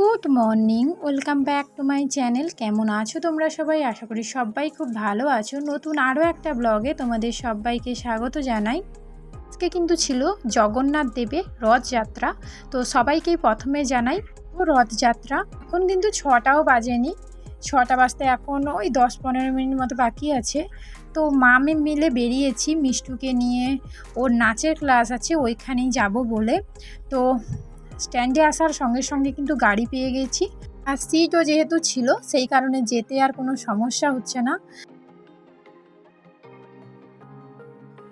Good morning, welcome back to my channel. কেমন আছো তোমরা সবাই? আশা করি সবাই খুব ভালো আছো। নতুন আরও একটা ব্লগে তোমাদের সবাইকে স্বাগত জানাই। আজকে কিন্তু ছিল জগন্নাথ দেবের রথযাত্রা। তো সবাইকেই প্রথমে জানাই রথযাত্রা এখন কিন্তু ছটাও বাজেনি। ছটা বাজতে এখন ওই দশ পনেরো মিনিট মতো বাকি আছে। তো মামে মিলে বেরিয়েছি মিষ্টুকে নিয়ে। ওর নাচের ক্লাস আছে, ওইখানেই যাব বলে। তো স্ট্যান্ডে আসার সঙ্গে সঙ্গে কিন্তু গাড়ি পেয়ে গেছি। আর সিটও যেহেতু ছিল, সেই কারণে যেতে আর কোনো সমস্যা হচ্ছে না।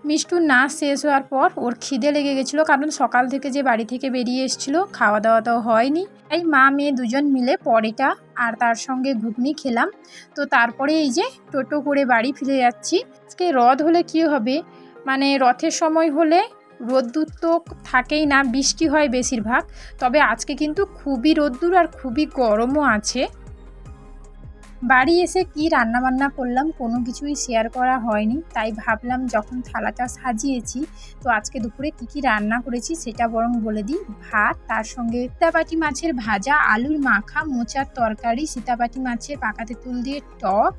মিষ্টুর নাচ শেষ হওয়ার পর ওর খিদে লেগে গেছিল, কারণ সকাল থেকে যে বাড়ি থেকে বেরিয়ে এসেছিল খাওয়া দাওয়া তো হয়নি। তাই মা, মেয়ে দুজন মিলে পরেটা আর তার সঙ্গে ঘুগনি খেলাম। তো তারপরে এই যে টোটো করে বাড়ি ফিরে যাচ্ছি। আজকে রথ হলে কি হবে? মানে রথের সময় হলে রোদ্দুর তো থাকেই না, বৃষ্টি হয় বেশিরভাগ। তবে আজকে কিন্তু খুবই রোদ্দুর আর খুবই গরমও আছে। বাড়ি এসে কি রান্না বান্না করলাম কোনো কিছুই শেয়ার করা হয়নি। তাই ভাবলাম যখন থালাটা সাজিয়েছি, তো আজকে দুপুরে কি কি রান্না করেছি সেটা বরং বলে দিই। ভাত, তার সঙ্গে সীতাপাটি মাছের ভাজা, আলুর মাখা, মোচার তরকারি, সীতাপাটি মাছের পাকাতে তুল দিয়ে টক,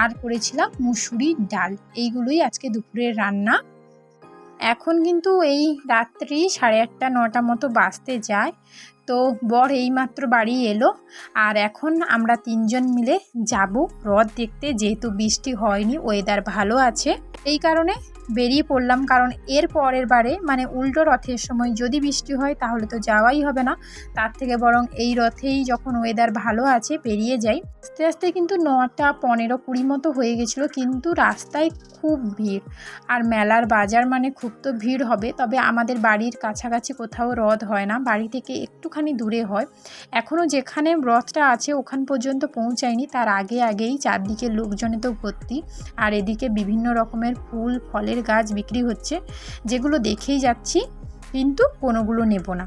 আর করেছিলাম মুসুরির ডাল। এইগুলোই আজকে দুপুরের রান্না। এখন কিন্তু এই রাত্রি সাড়ে আটটা, নটা মতো বাজতে যায়। তো বর এইমাত্র বাড়ি এলো। আর এখন আমরা তিনজন মিলে যাব। হ্রদ দেখতে যেহেতু বৃষ্টি হয়নি ওয়েদার ভালো আছে। এই কারণে বেরিয়ে পড়লাম, কারণ এর পরের বারে মানে উল্টো রথের সময় যদি বৃষ্টি হয়, তাহলে তো যাওয়াই হবে না। তার থেকে বরং এই রথেই যখন ওয়েদার ভালো আছে বেরিয়ে যাই। আস্তে আস্তে কিন্তু নটা পনেরো কুড়ি মতো হয়ে গেছিল, কিন্তু রাস্তায় খুব ভিড়। আর মেলার বাজার মানে খুব তো ভিড় হবে, তবে আমাদের বাড়ির কাছাকাছি কোথাও রথ হয় না, বাড়ি থেকে একটুখানি দূরে হয়। এখনও যেখানে রথটা আছে, ওখান পর্যন্ত পৌঁছায়নি। তার আগে আগেই চারদিকে লোকজনে তো ভর্তি, আর এদিকে বিভিন্ন রকমের ফুল, ফলের গাছ বিক্রি হচ্ছে, যেগুলো দেখেই যাচ্ছি, কিন্তু কোনোগুলো নেব না।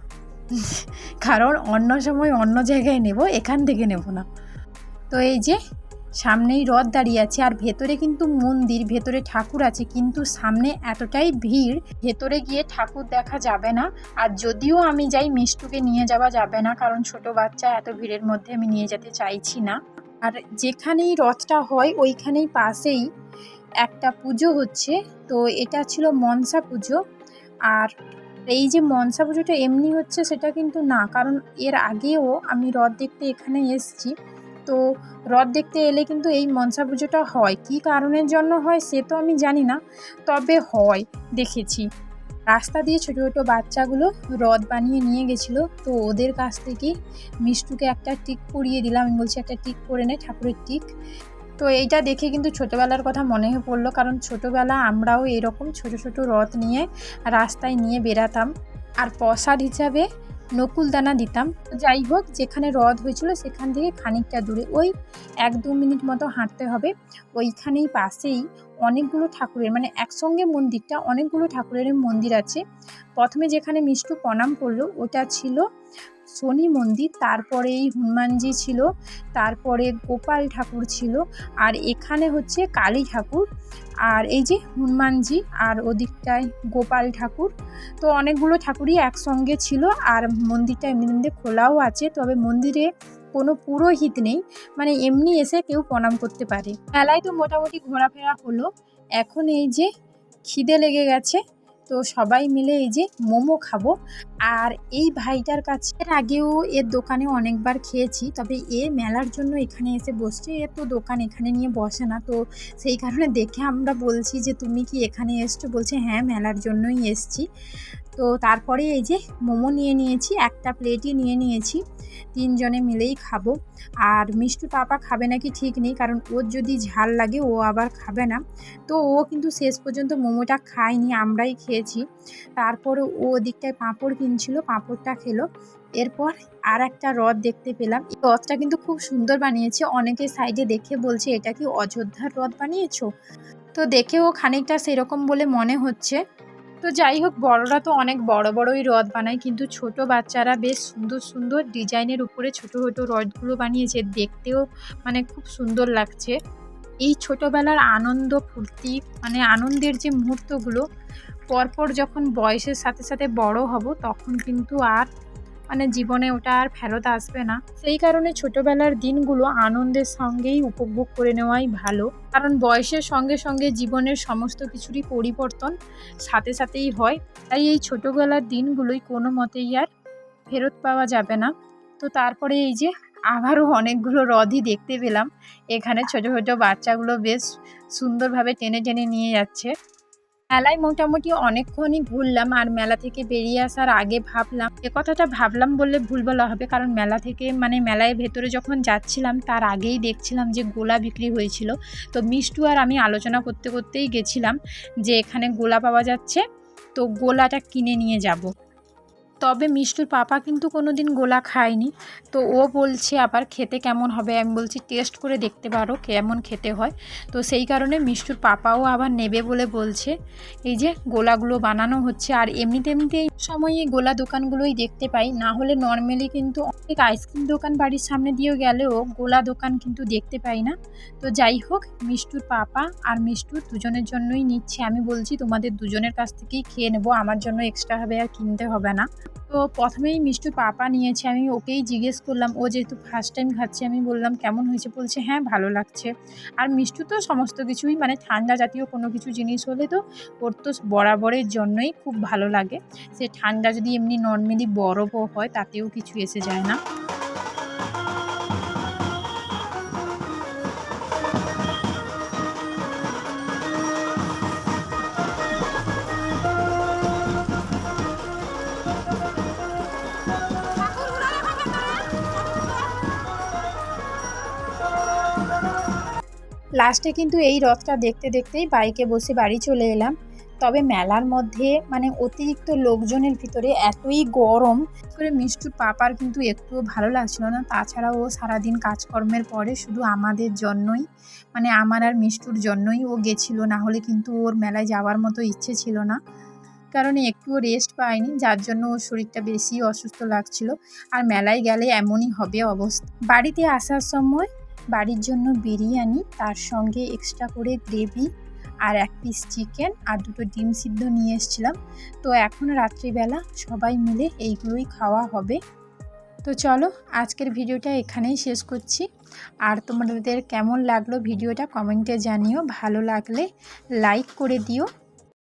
কারণ অন্য সময় অন্য জায়গায় নেব, এখান থেকে নেব না। তো এই যে, সামনেই রথ দাঁড়িয়ে আছে, আর ভেতরে কিন্তু মন্দির, ভেতরে ঠাকুর আছে, কিন্তু সামনে এতটাই ভিড়, ভেতরে গিয়ে ঠাকুর দেখা যাবে না। আর যদিও আমি যাই, মিষ্টুকে নিয়ে যাওয়া যাবে না, কারণ ছোট বাচ্চা, এত ভিড়ের মধ্যে আমি নিয়ে যেতে চাইছি না। আর যেখানেই রথটা হয়, ওইখানেই পাশেই একটা পুজো হচ্ছে, তো এটা ছিল মনসা পুজো। আর এই যে মনসা পুজোটা এমনি হচ্ছে সেটা কিন্তু না, কারণ এর আগেও আমি রথ দেখতে এখানে এসছি। তো রথ দেখতে এলে কিন্তু এই মনসা পুজোটা হয়। কী কারণের জন্য হয় সে তো আমি জানি না, তবে হয়, দেখেছি। রাস্তা দিয়ে ছোটো ছোটো বাচ্চাগুলো রথ বানিয়ে নিয়ে গেছিল, তো ওদের কাছ থেকে মিষ্টুকে একটা টিক পরিয়ে দিলাম। আমি বলছি, একটা টিক করে নে, ঠাকুরের টিক। তো এইটা দেখে কিন্তু ছোটোবেলার কথা মনে হয়ে পড়ল, কারণ ছোটোবেলা আমরাও এরকম ছোট ছোট রথ নিয়ে রাস্তায় নিয়ে বেরাতাম আর প্রসাদ হিসাবে নকুলদানা দিতাম। যাই হোক, যেখানে রথ হয়েছিল সেখান থেকে খানিকটা দূরে, ওই এক দু মিনিট মতো হাঁটতে হবে। ওইখানেই পাশেই অনেকগুলো ঠাকুরের মানে একসঙ্গে মন্দিরটা, অনেকগুলো ঠাকুরের মন্দির আছে। প্রথমে যেখানে মিষ্টু প্রণাম করল, ওটা ছিল শনি মন্দির তারপরে এই হনুমানজি ছিল, তারপরে গোপাল ঠাকুর ছিল, আর এখানে হচ্ছে কালী ঠাকুর, আর এই যে হনুমানজি, আর ওদিকটায় গোপাল ঠাকুর। তো অনেকগুলো ঠাকুরই একসঙ্গে ছিল, আর মন্দিরটা এমনি এমনি খোলাও আছে, তবে মন্দিরে কোনো পুরোহিত নেই মানে এমনি এসে কেউ প্রণাম করতে পারে। মেলায় তো মোটামুটি ঘোরাফেরা হলো, এখন এই যে খিদে লেগে গেছে তো সবাই মিলে এই যে মোমো খাব। আর এই ভাইটার কাছে আগেও এর দোকানে অনেকবার খেয়েছি, তবে এ মেলার জন্য এখানে এসে বসছে। এ তো দোকান এখানে নিয়ে বসে না, তো সেই কারণে দেখে আমরা বলছি যে, তুমি কি এখানে এসছো? বলছে হ্যাঁ মেলার জন্যই এসছি। তো তারপরে এই যে মোমো নিয়ে নিয়েছি, একটা প্লেটই নিয়ে নিয়েছি। তিনজনে মিলেই খাব। আর মিষ্টি পাপা খাবে নাকি ঠিক নেই, কারণ ওর যদি ঝাল লাগে ও আবার খাবে না। তো ও কিন্তু শেষ পর্যন্ত মোমোটা খায়নি, আমরাই খেয়েছি। তারপরে ও ওদিকটায় পাঁপড় কিনছিল, পাঁপড়টা খেলো। এরপর আর একটা হ্রদ দেখতে পেলাম। এই হ্রদটা কিন্তু খুব সুন্দর বানিয়েছে। অনেকে সাইডে দেখে বলছে, এটা কি অযোধ্যার হ্রদ বানিয়েছো? তো দেখেও খানিকটা সেরকম বলে মনে হচ্ছে। তো যাই হোক, বড়রা তো অনেক বড় বড়ই রথ বানায়, কিন্তু ছোট বাচ্চারা বেশ সুন্দর সুন্দর ডিজাইনের উপরে ছোট ছোট রথগুলো বানিয়েছে। দেখতেও মানে খুব সুন্দর লাগছে। এই ছোটোবেলার আনন্দ, ফুর্তি মানে আনন্দের যে মুহূর্তগুলো, পরপর যখন বয়সের সাথে সাথে বড় হব, তখন কিন্তু আর মানে জীবনে ওটা আর ফেরত আসবে না। সেই কারণে ছোটবেলার দিনগুলো আনন্দের সঙ্গেই উপভোগ করে নেওয়াই ভালো। কারণ বয়সের সঙ্গে সঙ্গে জীবনের সমস্ত কিছুরই পরিবর্তন সাথে সাথেই হয়। তাই এই ছোটোবেলার দিনগুলোই কোনো মতেই আর ফেরত পাওয়া যাবে না। তো তারপরে এই যে আবারও অনেকগুলো হ্রদই দেখতে পেলাম। এখানে ছোট ছোট বাচ্চাগুলো বেশ সুন্দরভাবে টেনে টেনে নিয়ে যাচ্ছে। মেলায় মোটামুটি অনেকক্ষণই ঘুরলাম আর মেলা থেকে বেরিয়ে আসার আগে ভাবলাম, এ কথাটা ভাবলাম বললে ভুল বলা হবে কারণ মেলা থেকে মানে মেলায় ভেতরে যখন যাচ্ছিলাম তার আগেই দেখছিলাম যে গোলা বিক্রি হয়েছিল। তো মিষ্টু আর আমি আলোচনা করতে করতেই গেছিলাম যে এখানে গোলা পাওয়া যাচ্ছে, তো গোলাটা কিনে নিয়ে যাব। তবে মিষ্টুর পাপা কিন্তু কোনো দিন গোলা খায়নি। তো ও বলছে, আবার খেতে কেমন হবে? আমি বলছি, টেস্ট করে দেখতে পারো কেমন খেতে হয়। তো সেই কারণে মিষ্টুর পাপাও আবার নেবে বলে বলছে, এই যে গোলাগুলো বানানো হচ্ছে। আর এমনিতে এমনিতে এই সময় গোলা দোকানগুলোই দেখতে পাই। না হলে নর্মালি কিন্তু অনেক আইসক্রিম দোকান বাড়ির সামনে দিয়েও গেলেও গোলা দোকান কিন্তু দেখতে পাই না। তো যাই হোক, মিষ্টুর পাপা আর মিষ্টুর দুজনের জন্যই নিচ্ছে। আমি বলছি, তোমাদের দুজনের কাছ থেকেই খেয়ে নেব। আমার জন্য এক্সট্রাভাবে আর কিনতে হবে না। তো প্রথমেই মিষ্টু পাপা নিয়েছে, আমি ওকেই জিজ্ঞেস করলাম, ও যেহেতু ফার্স্ট টাইম খাচ্ছে, আমি বললাম, কেমন হয়েছে? বলছে হ্যাঁ ভালো লাগছে। আর মিষ্টু তো সমস্ত কিছুই মানে ঠান্ডা জাতীয় কোনো কিছু জিনিস হলে তো ওর তো বরাবরের জন্যই খুব ভালো লাগে। সে ঠান্ডা যদি এমনি নর্মালি বরফও হয়, তাতেও কিছু এসে যায় না। লাস্টে কিন্তু এই রথটা দেখতে দেখতেই বাইকে বসে বাড়ি চলে এলাম। তবে মেলার মধ্যে মানে অতিরিক্ত লোকজনের ভিতরে এতই গরম করে মিষ্টুর পাপার কিন্তু একটুও ভালো লাগছিল না। তাছাড়া ও সারাদিন কাজকর্মের পরে শুধু আমাদের জন্যই মানে আমার আর মিষ্টুর জন্যই ও গেছিল, না হলে কিন্তু ওর মেলায় যাওয়ার মতো ইচ্ছে ছিল না। কারণ একটুও রেস্ট পায়নি, যার জন্য ওর শরীরটা বেশি অসুস্থ লাগছিল। আর মেলায় গেলে এমনই হবে অবস্থা। বাড়িতে আসার সময় বাড়ির জন্য বিরিয়ানি, তার সঙ্গে এক্সট্রা করে গ্রেভি আর এক পিস চিকেন আর দুটো ডিম সিদ্ধ নিয়ে এসেছিলাম। তো এখন রাত্রিবেলা সবাই মিলে এইগুলোই খাওয়া হবে। তো চলো, আজকের ভিডিওটা এখানেই শেষ করছি। আর তোমাদের কেমন লাগল ভিডিওটা কমেন্টে জানিও। ভালো লাগলে লাইক করে দিও।